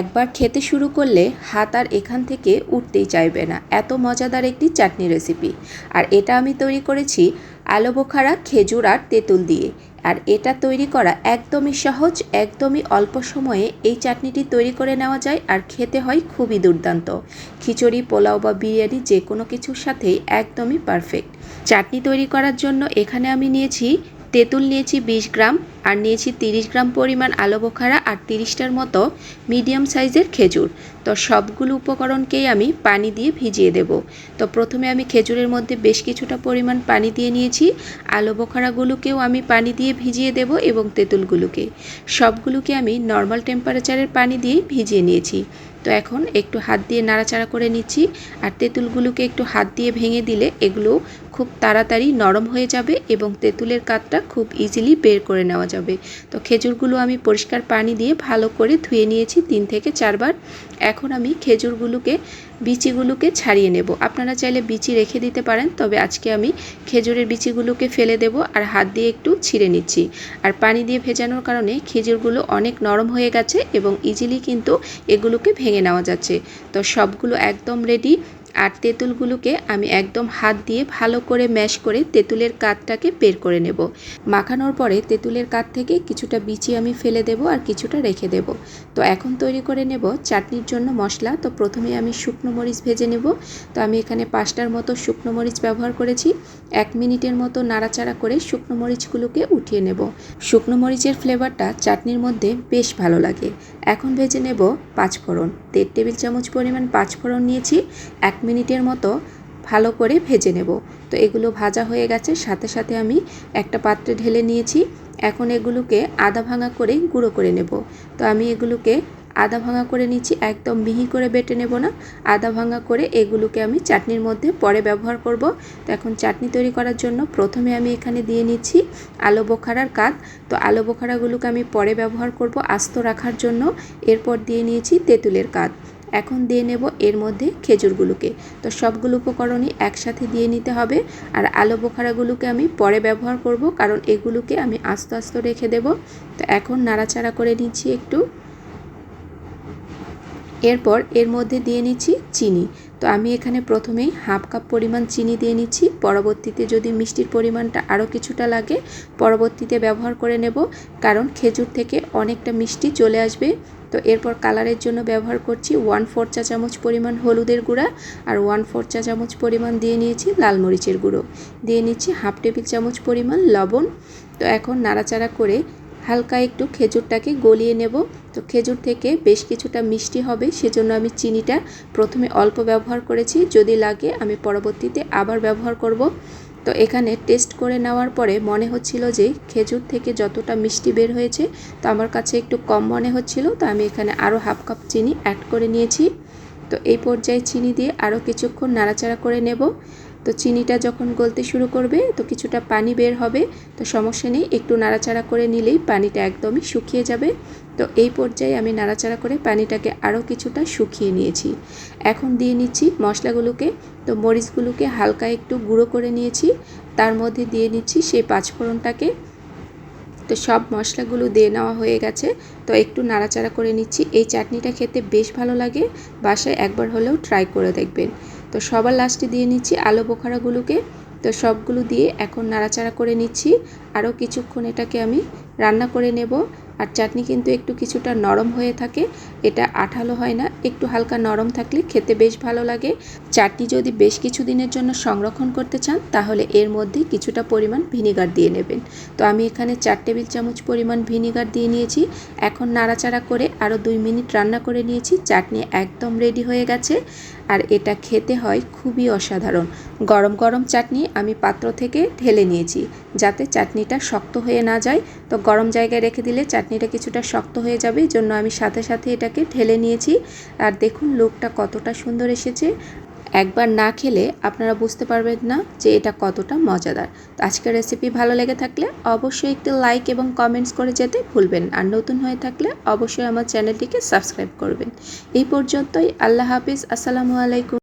একবার খেতে শুরু করলে হাত আর এখান থেকে উঠতেই চাইবে না। এত মজাদার একটি চাটনি রেসিপি আর এটা আমি তৈরি করেছি আলু বোখারা, খেজুর আর তেঁতুল দিয়ে। আর এটা তৈরি করা একদমই সহজ, একদমই অল্প সময়ে এই চাটনিটি তৈরি করে নেওয়া যায় আর খেতে হয় খুবই দুর্দান্ত। খিচুড়ি, পোলাও বা বিরিয়ানি যে কোনো কিছুর সাথেই একদমই পারফেক্ট চাটনি তৈরি করার জন্য এখানে আমি নিয়েছি তেঁতুল নিয়েছি বিশ গ্রাম আর নিয়েছি তিরিশ গ্রাম পরিমাণ আলো বোখারা আর তিরিশটার মতো মিডিয়াম সাইজের খেজুর। তো সবগুলো উপকরণকেই আমি পানি দিয়ে ভিজিয়ে দেব। তো প্রথমে আমি খেজুরের মধ্যে বেশ কিছুটা পরিমাণ পানি দিয়ে নিয়েছি। আলো বোখারাগুলোকেও আমি পানি দিয়ে ভিজিয়ে দেব এবং তেঁতুলগুলোকে। সবগুলোকে আমি নর্মাল টেম্পারেচারের পানি দিয়েই ভিজিয়ে নিয়েছি। তো এখন একটু হাত দিয়ে নাড়াচাড়া করে নিচ্ছি আর তেঁতুলগুলোকে একটু হাত দিয়ে ভেঙে দিলে এগুলো খুব তাড়াতাড়ি নরম হয়ে যাবে এবং তেঁতুলের কাতটা খুব ইজিলি বের করে নেওয়া যাবে। তো খেজুরগুলো আমি পরিষ্কার পানি দিয়ে ভালো করে ধুয়ে নিয়েছি তিন থেকে চারবার। এখন আমি খেজুরগুলোকে, বিচিগুলোকে ছাড়িয়ে নেব। আপনারা চাইলে বিচি রেখে দিতে পারেন, তবে আজকে আমি খেজুরের বিচিগুলোকে ফেলে দেব আর হাত দিয়ে একটু ছিঁড়ে নিচ্ছি। আর পানি দিয়ে ভেজানোর কারণে খেজুরগুলো অনেক নরম হয়ে গেছে এবং ইজিলি কিন্তু এগুলোকে ভেঙে নেওয়া যাচ্ছে। তো সবগুলো একদম রেডি আর তেঁতুলগুলোকে আমি একদম হাত দিয়ে ভালো করে ম্যাশ করে তেঁতুলের কাঠটাকে বের করে নেব। মাখানোর পরে তেঁতুলের কাঠ থেকে কিছুটা বিচি আমি ফেলে দেব আর কিছুটা রেখে দেব। তো এখন তৈরি করে নেব চাটনির জন্য মশলা। তো প্রথমে আমি শুকনো মরিচ ভেজে নেব। তো আমি এখানে পাঁচটার মতো শুকনো মরিচ ব্যবহার করেছি। এক মিনিটের মতো নাড়াচাড়া করে শুকনো মরিচগুলোকে উঠিয়ে নেব। শুকনো মরিচের ফ্লেভারটা চাটনির মধ্যে বেশ ভালো লাগে। এখন ভেজে নেব পাঁচফোড়ন। দেড় টেবিল চামচ পরিমাণ পাঁচফোড়ন নিয়েছি। এক মিনিটের মতো ভালো করে ভেজে নেব। তো এগুলো ভাজা হয়ে গেছে, সাথে সাথে আমি একটা পাত্রে ঢেলে নিয়েছি। এখন এগুলোকে আদা ভাঙা করে গুঁড়ো করে নেব। তো আমি এগুলোকে আদা ভাঙা করে নিচ্ছি, একদম মিহি করে বেটে নেব না। আদা ভাঙা করে এগুলোকে আমি চাটনির মধ্যে পরে ব্যবহার করব। তো এখন চাটনি তৈরি করার জন্য প্রথমে আমি এখানে দিয়ে নিচ্ছি আলো বোখারার কাত। তো আলো বোখারাগুলোকে আমি পরে ব্যবহার করব আস্ত রাখার জন্য। এরপর দিয়ে নিয়েছি তেঁতুলের কাত। এখন দিয়ে নেব এর মধ্যে খেজুরগুলোকে। তো সবগুলো উপকরণই একসাথে দিয়ে নিতে হবে আর আলু বোখারাগুলোকে আমি পরে ব্যবহার করব কারণ এগুলোকে আমি আস্তে আস্তে রেখে দেব। তো এখন নাড়াচাড়া করে নিচ্ছি একটু। এরপর এর মধ্যে দিয়ে নিচ্ছি চিনি। তো আমি এখানে প্রথমেই হাফ কাপ পরিমাণ চিনি দিয়ে নিচ্ছি। পরবর্তীতে যদি মিষ্টির পরিমাণটা আরও কিছুটা লাগে, পরবর্তীতে ব্যবহার করে নেব, কারণ খেজুর থেকে অনেকটা মিষ্টি চলে আসবে। তো এরপর কালারের জন্য ব্যবহার করছি ওয়ান ফোর চা চামচ পরিমাণ হলুদের গুঁড়া আর ওয়ান ফোর চা চামচ পরিমাণ দিয়ে নিয়েছি লাল মরিচের গুঁড়ো। দিয়ে নিচ্ছি হাফ টেবিল চামচ পরিমাণ লবণ। তো এখন নাড়াচাড়া করে হালকা একটু খেজুরটাকে গলিয়ে নেব। তো খেজুর থেকে বেশ কিছুটা মিষ্টি হবে, সেজন্য আমি চিনিটা প্রথমে অল্প ব্যবহার করেছি। যদি লাগে, আমি পরবর্তীতে আবার ব্যবহার করব। তো এখানে টেস্ট করে নেওয়ার পরে মনে হচ্ছিল যে খেজুর থেকে যতটা মিষ্টি বের হয়েছে, তো আমার কাছে একটু কম মনে হচ্ছিল। তো আমি এখানে আরও হাফ কাপ চিনি অ্যাড করে নিয়েছি। তো এই পর্যায়ে চিনি দিয়ে আরও কিছুক্ষণ নাড়াচাড়া করে নেব। তো চিনিটা যখন গলতে শুরু করবে, তো কিছুটা পানি বের হবে, তো সমস্যা নেই। একটু নাড়াচাড়া করে নিলেই পানিটা একদমই শুকিয়ে যাবে। তো এই পর্যায়ে আমি নাড়াচাড়া করে পানিটাকে আরও কিছুটা শুকিয়ে নিয়েছি। এখন দিয়ে নিচ্ছি মশলাগুলোকে। তো মরিচগুলোকে হালকা একটু গুঁড়ো করে নিয়েছি। তার মধ্যে দিয়ে নিচ্ছি সেই পাঁচফোড়নটাকে। তো সব মশলাগুলো দিয়ে নেওয়া হয়ে গেছে। তো একটু নাড়াচাড়া করে নিচ্ছি। এই চাটনিটা খেতে বেশ ভালো লাগে। বাসায় একবার হলেও ট্রাই করে দেখবেন। তো সবার লাস্টে দিয়ে নিচ্ছি আলু বোখারাগুলোকে। তো সবগুলো দিয়ে এখন নাড়াচাড়া করে নিচ্ছি। আরও কিছুক্ষণ এটাকে আমি রান্না করে নেব। আর চাটনি কিন্তু একটু কিছুটা নরম হয়ে থাকে। এটা আঠালো হয় না, একটু হালকা নরম থাকলে খেতে বেশ ভালো লাগে। চাটনি যদি বেশ কিছু দিনের জন্য সংরক্ষণ করতে চান, তাহলে এর মধ্যে কিছুটা পরিমাণ ভিনিগার দিয়ে নেবেন। তো আমি এখানে চার টেবিল চামচ পরিমাণ ভিনিগার দিয়ে নিয়েছি। এখন নাড়াচাড়া করে আরও দুই মিনিট রান্না করে নিয়েছি। চাটনি একদম রেডি হয়ে গেছে। আর এটা খেতে হয় খুবই অসাধারণ। গরম গরম চাটনি আমি পাত্র থেকে ঢেলে নিয়েছি, যাতে চাটনিটা শক্ত হয়ে না যায়। তো গরম জায়গায় রেখে দিলে চাটনিটা কিছুটা শক্ত হয়ে যাবে জন্য আমি সাথে সাথে এটাকে ঢেলে নিয়েছি। আর দেখুন, লুকটা কতটা সুন্দর এসেছে। একবার না খেলে আপনারা বুঝতে পারবেন না যে এটা কতটা মজাদার। তো আজকের রেসিপি ভালো লেগে থাকলে অবশ্যই একটু লাইক এবং কমেন্টস করে যেতে ভুলবেন আর নতুন হয়ে থাকলে অবশ্যই আমার চ্যানেলটিকে সাবস্ক্রাইব করবেন। এই পর্যন্তই। আল্লাহ হাফিজ। আসসালামু আলাইকুম।